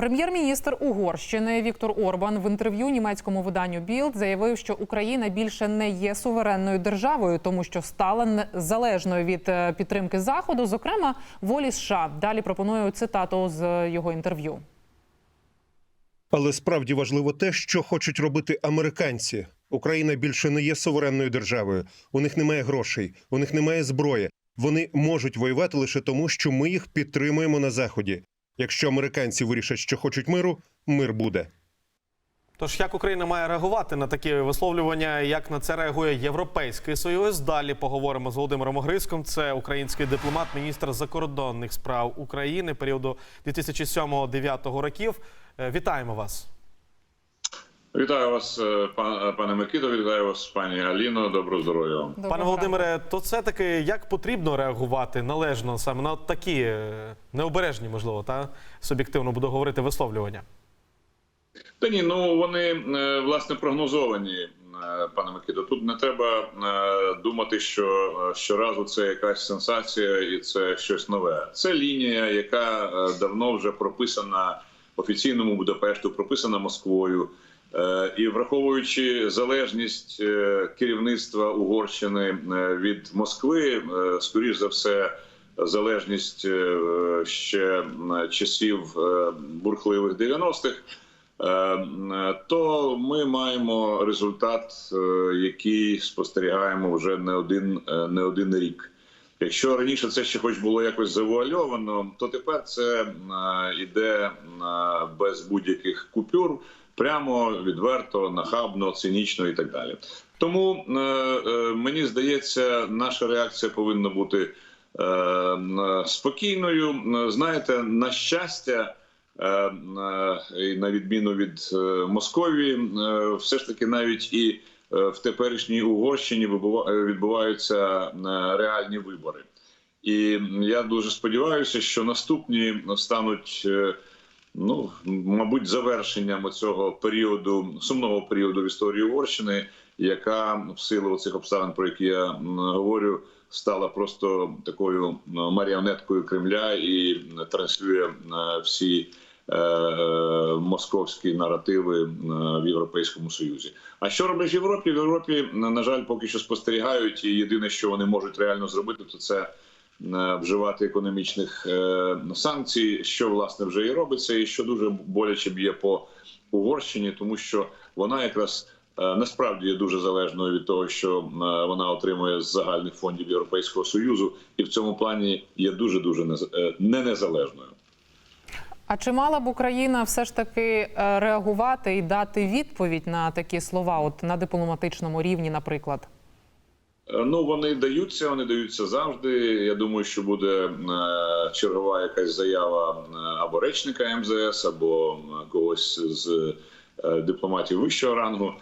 Прем'єр-міністр Угорщини Віктор Орбан в інтерв'ю німецькому виданню Білд заявив, що Україна більше не є суверенною державою, тому що стала не- залежною від е, підтримки заходу, зокрема волі США. Далі пропоную цитату з його інтерв'ю. Але справді важливо те, що хочуть робити американці. Україна більше не є суверенною державою. У них немає грошей, у них немає зброї. Вони можуть воювати лише тому, що ми їх підтримуємо на заході. Якщо американці вирішать, що хочуть миру, мир буде. Тож як Україна має реагувати на такі висловлювання? Як на це реагує Європейський Союз? Далі поговоримо з Володимиром Огриском. Це український дипломат, міністр закордонних справ України періоду 2007-2009 років. Е, Вітаємо вас. Вітаю вас, е, пане Микито. Вітаю вас, пані Аліно. Доброго здоров'я. вам. Пане. Володимире, то все таки як потрібно реагувати належно саме на такі е, необережні, можливо, та суб'єктивно буду говорити висловлювання. Та ні, ну вони е, власне прогнозовані, е, пане Микито. Тут не треба е, думати, що е, щоразу це якась сенсація і це щось нове. Це лінія, яка е, давно вже прописана офіційному Будапешту, прописана Москвою. Е, І враховуючи залежність е, керівництва Угорщини е, від Москви, скоріш за все, залежність ще часів бурхливих 90-х, е, то ми маємо результат, який спостерігаємо вже не один, не один рік. Якщо раніше це ще хоч було якось завуальовано, то тепер це е, іде е, без будь-яких купюр, прямо відверто, нахабно, цинічно і так далі. Тому е, е, мені здається, наша реакція повинна бути е, спокійною. Знаєте, на щастя. На відміну від Московії, все ж таки навіть і в теперішній Угорщині відбуваються реальні вибори. І я дуже сподіваюся, що наступні стануть, ну мабуть, завершенням цього періоду сумного періоду в історії Угорщини, яка в силу цих обставин, про які я говорю, стала просто такою маріонеткою Кремля і транслює всі е, московські наративи в Європейському Союзі. А що роблять в Європі? В Європі, на жаль, поки що спостерігають, і єдине, що вони можуть реально зробити, то це вживати економічних е, санкцій, що власне вже і робиться, і що дуже боляче б'є по Угорщині, тому що вона якраз е, насправді є дуже залежною від того, що е, вона отримує з загальних фондів Європейського союзу, і в цьому плані є дуже дуже не незалежною. А чи мала б Україна все ж таки е, реагувати і дати відповідь на такі слова, от на дипломатичному рівні, наприклад? Е, Ну вони даються, вони даються завжди. Я думаю, що буде е, чергова якась заява е, або речника МЗС, або когось з дипломатів вищого рангу.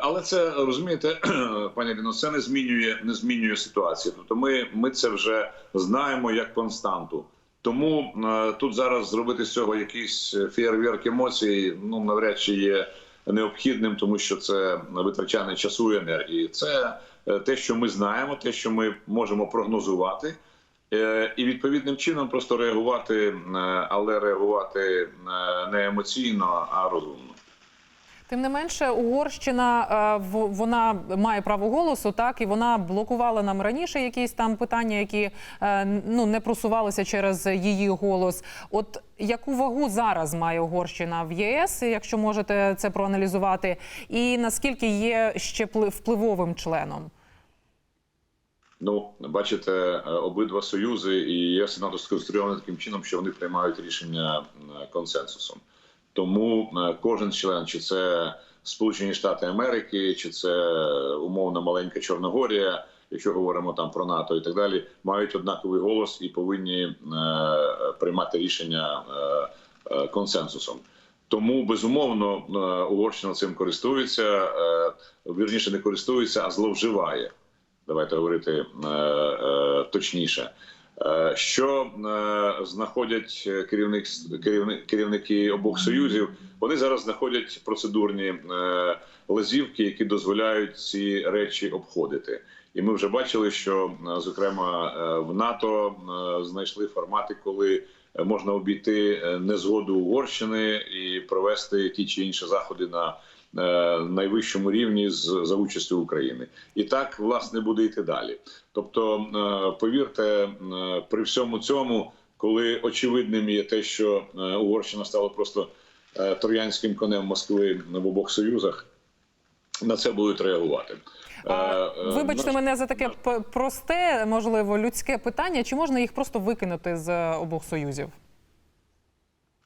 Але це розумієте, пані Ліно, це не змінює, не змінює ситуацію. Тобто, ми, ми це вже знаємо як константу. Тому тут зараз зробити з цього якийсь фєєрверк емоцій, ну навряд чи є необхідним, тому що це витрачання часу і енергії. Це те, що ми знаємо, те, що ми можемо прогнозувати, е, і відповідним чином просто реагувати, е, але реагувати е, не емоційно, а розумно. Тим не менше, Угорщина е, вона має право голосу, так і вона блокувала нам раніше якісь там питання, які е, ну не просувалися через її голос. От яку вагу зараз має Угорщина в ЄС, якщо можете це проаналізувати, і наскільки є ще пли- впливовим членом? Ну, бачите, е, обидва союзи і ЄС і НАТО сконструйовані таким чином, що вони приймають рішення консенсусом. Тому е, кожен член, чи це Сполучені Штати Америки, чи це е, умовна маленька Чорногорія, якщо говоримо там про НАТО і так далі, мають однаковий голос і повинні е, приймати рішення консенсусом. Тому безумовно Угорщина цим користується, вірніше не користується, а зловживає. Давайте говорити точніше. Е, Що е, знаходять керівник, керівник, керівники обох союзів? Вони зараз знаходять процедурні е, лазівки, які дозволяють ці речі обходити. І ми вже бачили, що е, зокрема е, в НАТО е, знайшли формати, коли е, можна обійти е, незгоду Угорщини і провести ті чи інші заходи на е, найвищому рівні з за участю України, і так власне буде йти далі. Тобто, е, повірте, е, при всьому цьому, коли очевидним є те, що е, Угорщина стала просто е, троянським конем Москви в обох союзах, на це будуть реагувати. А, Е, е, Вибачте наш- мене за таке просте, можливо, людське питання. Чи можна їх просто викинути з е, обох союзів?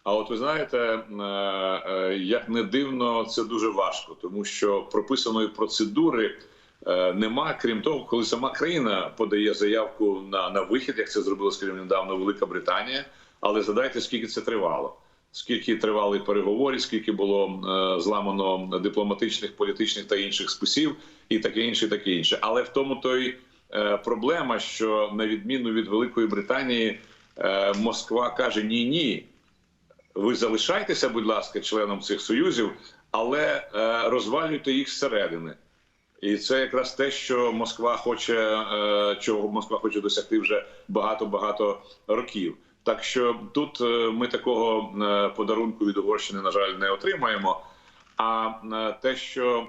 А от ви знаєте, е, е, як не дивно, це дуже важко, тому що прописаної процедури е, нема, крім того, коли сама країна подає заявку на, на вихід, як це зробила, скажімо, недавно Велика Британія. Але згадайте, скільки це тривало. Скільки тривали переговори, скільки було зламано дипломатичних, політичних та інших списів, і таке інше, і таке інше. Але в тому то й е, проблема, що на відміну від Великої Британії, Москва каже ні, ні ви залишайтеся, будь ласка, членом цих союзів, але е, розвалюйте їх зсередини. І це якраз те, що Москва хоче, е, чого Москва хоче досягти вже багато багато років. Так що тут е, ми такого е, подарунку від Угорщини, на жаль, не отримаємо. А е, те, що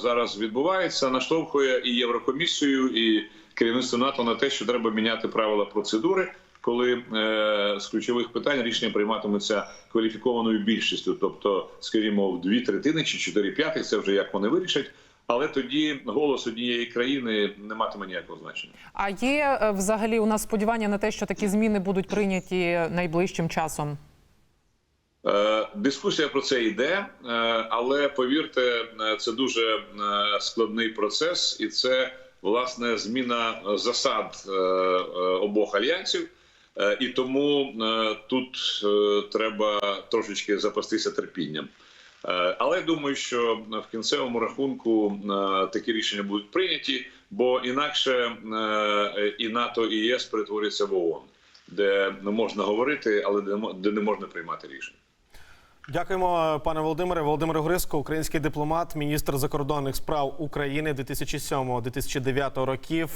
зараз відбувається, наштовхує і Єврокомісію, і керівництво НАТО на те, що треба міняти правила процедури, коли е, з ключових питань рішення прийматимуться кваліфікованою більшістю, тобто, скажімо, в дві третини чи чотири п'ятих, це вже як вони вирішать. Але тоді голос однієї країни не матиме ніякого значення. А є е, взагалі у нас сподівання на те, що такі зміни будуть прийняті найближчим часом? Е, Дискусія про це йде, е, але повірте, це дуже складний процес, і це власне зміна засад обох альянсів. Е, І тому е, тут е, треба трошечки запастися терпінням. Але я думаю, що в кінцевому рахунку такі рішення будуть прийняті, бо інакше і НАТО, і ЄС перетворяться в ООН, де можна говорити, але де не можна приймати рішення. Дякуємо, пане Володимире. Володимир Гриско, український дипломат, міністр закордонних справ України 2007-2009 років.